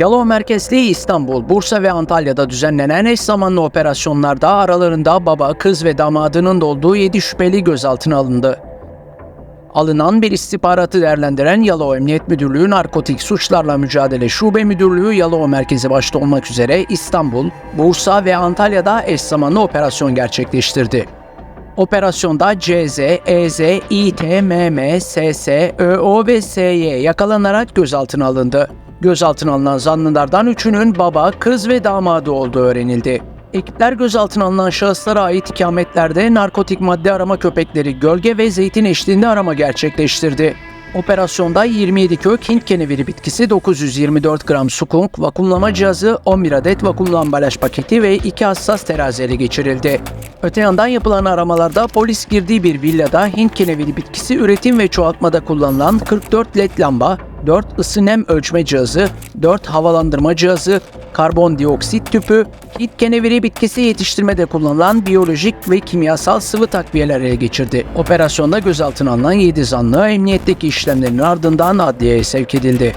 Yalova merkezli İstanbul, Bursa ve Antalya'da düzenlenen eş zamanlı operasyonlarda aralarında baba, kız ve damadının da olduğu 7 şüpheli gözaltına alındı. Alınan bir istihbaratı değerlendiren Yalova Emniyet Müdürlüğü Narkotik Suçlarla Mücadele Şube Müdürlüğü Yalova Merkezi başta olmak üzere İstanbul, Bursa ve Antalya'da eş zamanlı operasyon gerçekleştirdi. Operasyonda CZ, EZ, İT, MM, SS, ÖO ve SY yakalanarak gözaltına alındı. Gözaltına alınan zanlılardan üçünün baba, kız ve damadı olduğu öğrenildi. Ekipler gözaltına alınan şahıslara ait ikametlerde narkotik madde arama köpekleri gölge ve zeytin eşliğinde arama gerçekleştirdi. Operasyonda 27 kök Hint keneviri bitkisi, 924 gram sukunk, vakumlama cihazı, 11 adet vakumlu ambalaj paketi ve 2 hassas terazi geçirildi. Öte yandan yapılan aramalarda polis girdiği bir villada Hint keneviri bitkisi üretim ve çoğaltmada kullanılan 44 led lamba, 4 ısı nem ölçme cihazı, 4 havalandırma cihazı, karbondioksit tüpü, Hint keneviri bitkisi yetiştirmede kullanılan biyolojik ve kimyasal sıvı takviyeler ele geçirdi. Operasyonda gözaltına alınan 7 zanlı emniyetteki işlemlerin ardından adliyeye sevk edildi.